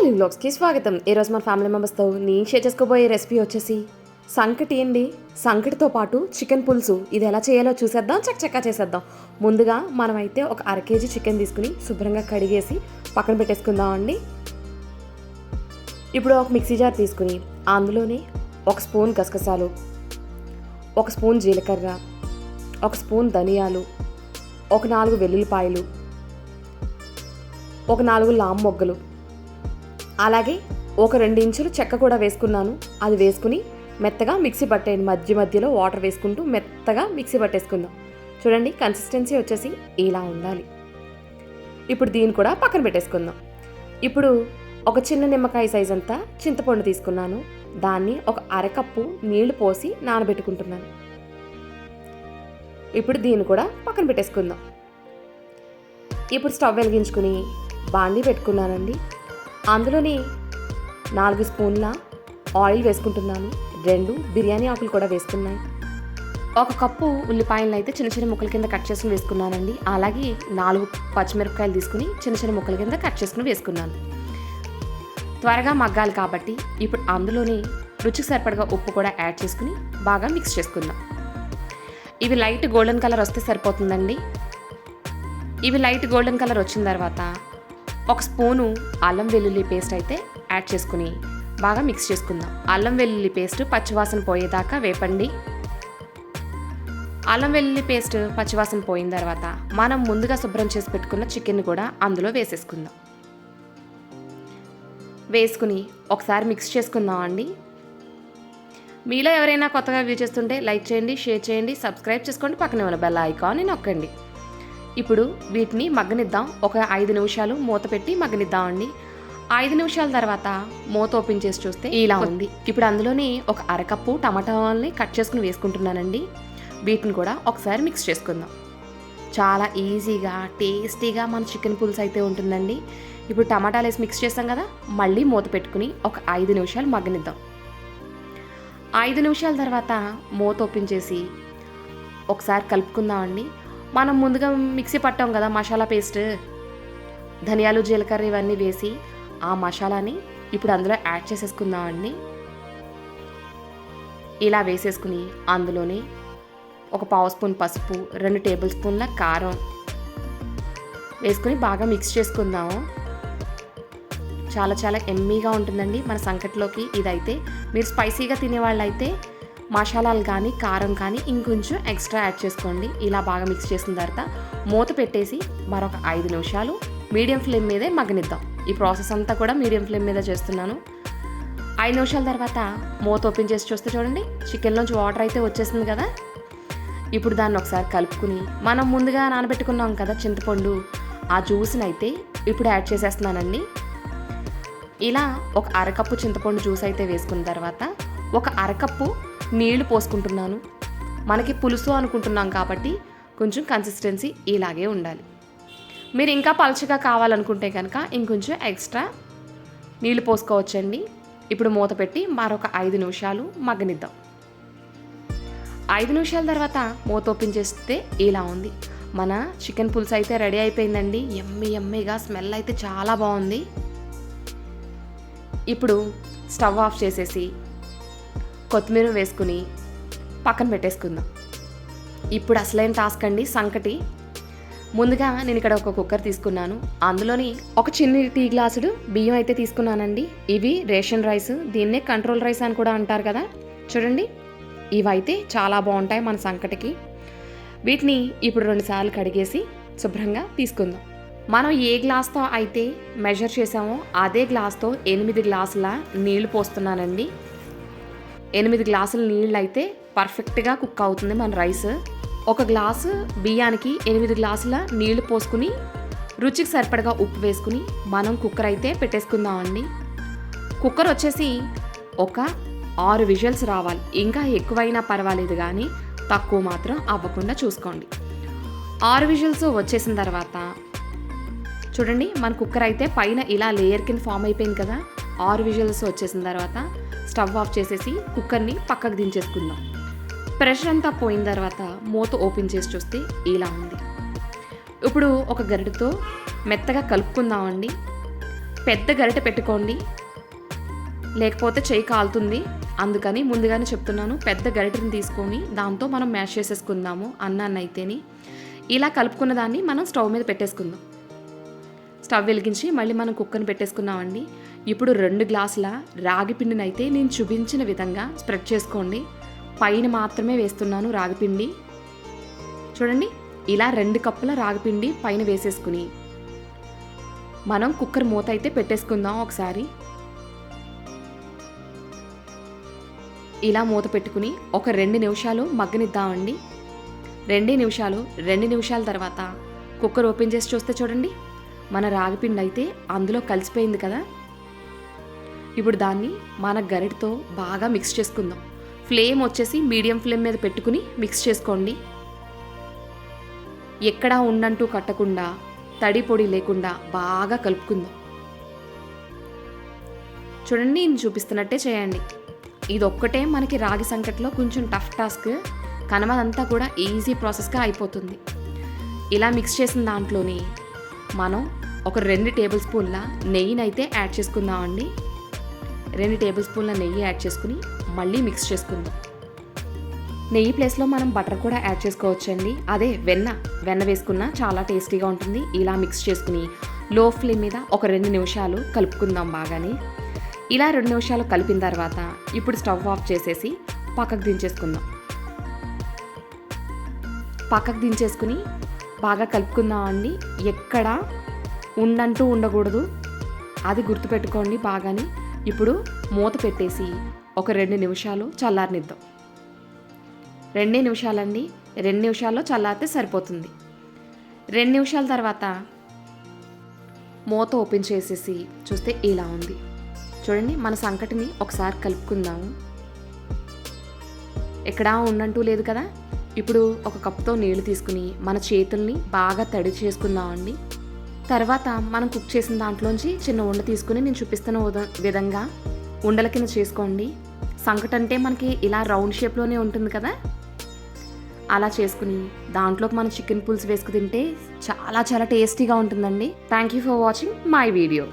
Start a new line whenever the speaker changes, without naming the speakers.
ఓలీ బ్లాగ్స్కి స్వాగతం. ఈరోజు మన ఫ్యామిలీ మెంబర్స్తో నేను షేర్ చేసుకోబోయే రెసిపీ వచ్చేసి సంకటి అండి సంకటితో పాటు చికెన్ పులుసు. ఇది ఎలా చేయాలో చూసేద్దాం చక్కచక్కా చేసేద్దాం. ముందుగా మనమైతే ఒక అర కేజీ చికెన్ తీసుకుని శుభ్రంగా కడిగేసి పక్కన పెట్టేసుకుందాం అండి. ఇప్పుడు ఒక మిక్సీ జార్ తీసుకుని అందులోనే ఒక స్పూన్ గసగసాలు ఒక స్పూన్ జీలకర్ర ఒక స్పూన్ ధనియాలు ఒక నాలుగు వెల్లుల్లిపాయలు ఒక నాలుగు లామ్ మొగ్గలు అలాగే ఒక రెండు ఇంచులు చెక్క కూడా వేసుకున్నాను. అది వేసుకుని మెత్తగా మిక్సీ పట్టేయండి. మధ్య మధ్యలో వాటర్ వేసుకుంటూ మెత్తగా మిక్సీ పట్టేసుకుందాం. చూడండి కన్సిస్టెన్సీ వచ్చేసి ఇలా ఉండాలి. ఇప్పుడు దీన్ని కూడా పక్కన పెట్టేసుకుందాం. ఇప్పుడు ఒక చిన్న నిమ్మకాయ సైజ్ అంతా చింతపండు తీసుకున్నాను. దాన్ని ఒక అరకప్పు నీళ్ళు పోసి నానబెట్టుకుంటున్నాను. ఇప్పుడు దీన్ని కూడా పక్కన పెట్టేసుకుందాం. ఇప్పుడు స్టవ్ వెలిగించుకుని బాండీ పెట్టుకున్నానండి. అందులోని నాలుగు స్పూన్ల ఆయిల్ వేసుకుంటున్నాను. రెండు బిర్యానీ ఆకులు కూడా వేసుకున్నాయి ఒక కప్పు ఉల్లిపాయలను అయితే చిన్న చిన్న ముక్కల కింద కట్ చేసుకుని వేసుకున్నానండి. అలాగే నాలుగు పచ్చిమిరపకాయలు తీసుకుని చిన్న చిన్న ముక్కల కింద కట్ చేసుకుని వేసుకున్నాను. త్వరగా మగ్గాలి కాబట్టి ఇప్పుడు అందులోని రుచికి సరిపడగా ఉప్పు కూడా యాడ్ చేసుకుని బాగా మిక్స్ చేసుకుందాం. ఇవి లైట్ గోల్డెన్ కలర్ వస్తే సరిపోతుందండి. ఇవి లైట్ గోల్డెన్ కలర్ వచ్చిన తర్వాత ఒక స్పూను అల్లం వెల్లుల్లి పేస్ట్ అయితే యాడ్ చేసుకుని బాగా మిక్స్ చేసుకుందాం. అల్లం వెల్లుల్లి పేస్ట్ పచ్చివాసన పోయేదాకా వేపండి. అల్లం వెల్లుల్లి పేస్ట్ పచ్చివాసన పోయిన తర్వాత మనం ముందుగా శుభ్రం చేసి పెట్టుకున్న చికెన్ కూడా అందులో వేసేసుకుందాం. వేసుకుని ఒకసారి మిక్స్ చేసుకుందాం అండి. మీలో ఎవరైనా కొత్తగా వ్యూ చేస్తుంటే లైక్ చేయండి షేర్ చేయండి సబ్స్క్రైబ్ చేసుకోండి పక్కనే ఉన్న బెల్ ఐకాన్ని నొక్కండి. ఇప్పుడు వీటిని మగ్గనిద్దాం. ఒక ఐదు నిమిషాలు మూత పెట్టి మగ్గనిద్దాం అండి. ఐదు నిమిషాల తర్వాత మూత ఓపెన్ చేసి చూస్తే ఇలా ఉంది. ఇప్పుడు అందులోని ఒక అరకప్పు టమాటాలని కట్ చేసుకుని వేసుకుంటున్నానండి. వీటిని కూడా ఒకసారి మిక్స్ చేసుకుందాం. చాలా ఈజీగా టేస్టీగా మన చికెన్ పులుసు అయితే ఉంటుందండి. ఇప్పుడు టమాటాలు వేసి మిక్స్ చేస్తాం కదా మళ్ళీ మూత పెట్టుకుని ఒక ఐదు నిమిషాలు మగ్గనిద్దాం. ఐదు నిమిషాల తర్వాత మూత ఓపెన్ చేసి ఒకసారి కలుపుకుందామండి మనం ముందుగా మిక్సీ పట్టాం కదా మసాలా పేస్ట్. ధనియాలు జీలకర్ర ఇవన్నీ వేసి ఆ మసాలాని ఇప్పుడు అందులో యాడ్ చేసేసుకుందామండి ఇలా వేసేసుకుని అందులోనే ఒక పావు స్పూన్ పసుపు రెండు టేబుల్ స్పూన్ల కారం వేసుకుని బాగా మిక్స్ చేసుకుందాము. చాలా చాలా ఎమ్మీగా ఉంటుందండి మన సంకట్లోకి ఇదైతే. మీరు స్పైసీగా తినేవాళ్ళైతే మసాలాలు కానీ కారం కానీ ఇంకొంచెం ఎక్స్ట్రా యాడ్ చేసుకోండి. ఇలా బాగా మిక్స్ చేసిన తర్వాత మూత పెట్టేసి మరొక ఐదు నిమిషాలు మీడియం ఫ్లేమ్ మీదే మగ్గనిద్దాం. ఈ ప్రాసెస్ అంతా కూడా మీడియం ఫ్లేమ్ మీద చేస్తున్నాను. ఐదు నిమిషాల తర్వాత మూత ఓపెన్ చేసి చూస్తే చూడండి చికెన్లోంచి వాటర్ అయితే వచ్చేసింది కదా. ఇప్పుడు దాన్ని ఒకసారి కలుపుకుని మనం ముందుగా నానబెట్టుకున్నాం కదా చింతపండు ఆ జ్యూస్ని అయితే ఇప్పుడు యాడ్ చేసేస్తున్నానండి. ఇలా ఒక అరకప్పు చింతపండు జ్యూస్ అయితే వేసుకున్న తర్వాత ఒక అరకప్పు నీళ్ళు పోసుకుంటున్నాను. మనకి పులుసు అనుకుంటున్నాం కాబట్టి కొంచెం కన్సిస్టెన్సీ ఇలాగే ఉండాలి. మీరు ఇంకా పలచగా కావాలనుకుంటే కనుక ఇంకొంచెం ఎక్స్ట్రా నీళ్ళు పోసుకోవచ్చండి. ఇప్పుడు మూత పెట్టి మరొక ఐదు నిమిషాలు మగ్గనిద్దాం. ఐదు నిమిషాల తర్వాత మూత ఓపెన్ చేస్తే ఇలా ఉంది. మన చికెన్ పులుసు అయితే రెడీ అయిపోయిందండి. ఎమ్మి ఎమ్మిగా స్మెల్ అయితే చాలా బాగుంది. ఇప్పుడు స్టవ్ ఆఫ్ చేసేసి కొత్తిమీర వేసుకుని పక్కన పెట్టేసుకుందాం. ఇప్పుడు అసలైన టాస్క్ అండి సంకటి. ముందుగా నేను ఇక్కడ ఒక కుక్కర్ తీసుకున్నాను. అందులోని ఒక చిన్న టీ గ్లాసుడు బియ్యం అయితే తీసుకున్నానండి. ఇవి రేషన్ రైస్ దీన్నే కంట్రోల్ రైస్ అని కూడా అంటారు కదా. చూడండి ఇవైతే చాలా బాగుంటాయి మన సంకటికి. వీటిని ఇప్పుడు రెండుసార్లు కడిగేసి శుభ్రంగా తీసుకుందాం. మనం ఏ గ్లాస్తో అయితే మెజర్ చేసామో అదే గ్లాస్తో ఎనిమిది గ్లాసుల నీళ్ళు పోస్తున్నానండి. ఎనిమిది గ్లాసుల నీళ్ళు అయితే పర్ఫెక్ట్గా కుక్ అవుతుంది మన రైస్. ఒక గ్లాసు బియ్యానికి ఎనిమిది గ్లాసుల నీళ్ళు పోసుకుని రుచికి సరిపడగా ఉప్పు వేసుకుని మనం కుక్కర్ అయితే పెట్టేసుకుందామండి కుక్కర్ వచ్చేసి ఒక ఆరు విజువల్స్ రావాలి. ఇంకా ఎక్కువైనా పర్వాలేదు కానీ తక్కువ మాత్రం అవ్వకుండా చూసుకోండి. ఆరు విజువల్స్ వచ్చేసిన తర్వాత చూడండి మన కుక్కర్ అయితే పైన ఇలా లేయర్ కింద ఫామ్ అయిపోయింది కదా. ఆరు విజువల్స్ వచ్చేసిన తర్వాత స్టవ్ ఆఫ్ చేసేసి కుక్కర్ని పక్కకు దించేసుకుందాం. ప్రెషర్ అంతా పోయిన తర్వాత మూత ఓపెన్ చేసి చూస్తే ఇలా ఉంది. ఇప్పుడు ఒక గరిటతో మెత్తగా కలుపుకుందామండి. పెద్ద గరిట పెట్టుకోండి. లేకపోతే చేయి కాలుతుంది. అందుకని ముందుగానే చెప్తున్నాను పెద్ద గరిటని తీసుకొని దాంతో మనం మ్యాష్ చేసేసుకుందాము అన్నాన్ని ఇలా కలుపుకున్న దాన్ని మనం స్టవ్ మీద పెట్టేసుకుందాం. స్టవ్ వెలిగించి మళ్ళీ మనం కుక్కర్ని పెట్టేసుకున్నామండి ఇప్పుడు రెండు గ్లాసుల రాగి పిండినైతే నేను చూపించిన విధంగా స్ప్రెడ్ చేసుకోండి. పైన మాత్రమే వేస్తున్నాను రాగిపిండి చూడండి ఇలా రెండు కప్పుల రాగిపిండి పైన వేసేసుకుని మనం కుక్కర్ మూత అయితే పెట్టేసుకుందాం ఒకసారి. ఇలా మూత పెట్టుకుని ఒక రెండు నిమిషాలు మగ్గనిద్దామండి. రెండే నిమిషాలు రెండు నిమిషాల తర్వాత కుక్కర్ ఓపెన్ చేసి చూస్తే చూడండి మన రాగిపిండి అయితే అందులో కలిసిపోయింది కదా. ఇప్పుడు దాన్ని మన గరిటతో బాగా మిక్స్ చేసుకుందాం. ఫ్లేమ్ వచ్చేసి మీడియం ఫ్లేమ్ మీద పెట్టుకుని మిక్స్ చేసుకోండి. ఎక్కడా ఉండంటూ కట్టకుండా తడి పొడి లేకుండా బాగా కలుపుకుందాం. చూడండి నేను చూపిస్తున్నట్టే చేయండి. ఇది ఒక్కటే మనకి రాగి సంకట్లో కొంచెం టఫ్ టాస్క్ కనమదంతా కూడా ఈజీ ప్రాసెస్గా అయిపోతుంది. ఇలా మిక్స్ చేసిన దాంట్లోని మనం ఒక రెండు టేబుల్ స్పూన్ల నెయ్యినైతే యాడ్ చేసుకుందామండి. రెండు టేబుల్ స్పూన్ల నెయ్యి యాడ్ చేసుకుని మళ్ళీ మిక్స్ చేసుకుందాం. నెయ్యి ప్లేస్లో మనం బటర్ కూడా యాడ్ చేసుకోవచ్చండి. అదే వెన్న వెన్న వేసుకున్నా చాలా టేస్టీగా ఉంటుంది. ఇలా మిక్స్ చేసుకుని లో ఫ్లేమ్ మీద ఒక రెండు నిమిషాలు కలుపుకుందాం బాగానే. ఇలా రెండు నిమిషాలు కలిపిన తర్వాత ఇప్పుడు స్టవ్ ఆఫ్ చేసేసి పక్కకు దించేసుకుందాం. పక్కకు దించేసుకుని బాగా కలుపుకుందామండి ఎక్కడ ఉండంటూ ఉండకూడదు. అది గుర్తుపెట్టుకోండి బాగానే. ఇప్పుడు మూత పెట్టేసి ఒక రెండు నిమిషాలు చల్లారనిద్దాం. రెండే నిమిషాలండి. రెండు నిమిషాల్లో చల్లారితే సరిపోతుంది. రెండు నిమిషాల తర్వాత మూత ఓపెన్ చేసేసి చూస్తే ఇలా ఉంది. చూడండి మన సంకటిని ఒకసారి కలుపుకుందాము. ఎక్కడా ఉండంటూ లేదు కదా? ఇప్పుడు ఒక కప్తో నీళ్ళు తీసుకుని మన చేతుల్ని బాగా తడి చేసుకుందామండి. తర్వాత మనం కుక్ చేసిన దాంట్లోంచి చిన్న ఉండ తీసుకుని నేను చూపిస్తున్న విధంగా ఉండల కింద చేసుకోండి. సంకట అంటే మనకి ఇలా రౌండ్ షేప్లోనే ఉంటుంది కదా? అలా చేసుకుని దాంట్లోకి మనం చికెన్ పులుసు వేసుకు తింటే చాలా చాలా టేస్టీగా ఉంటుందండి. Thank you for watching my video.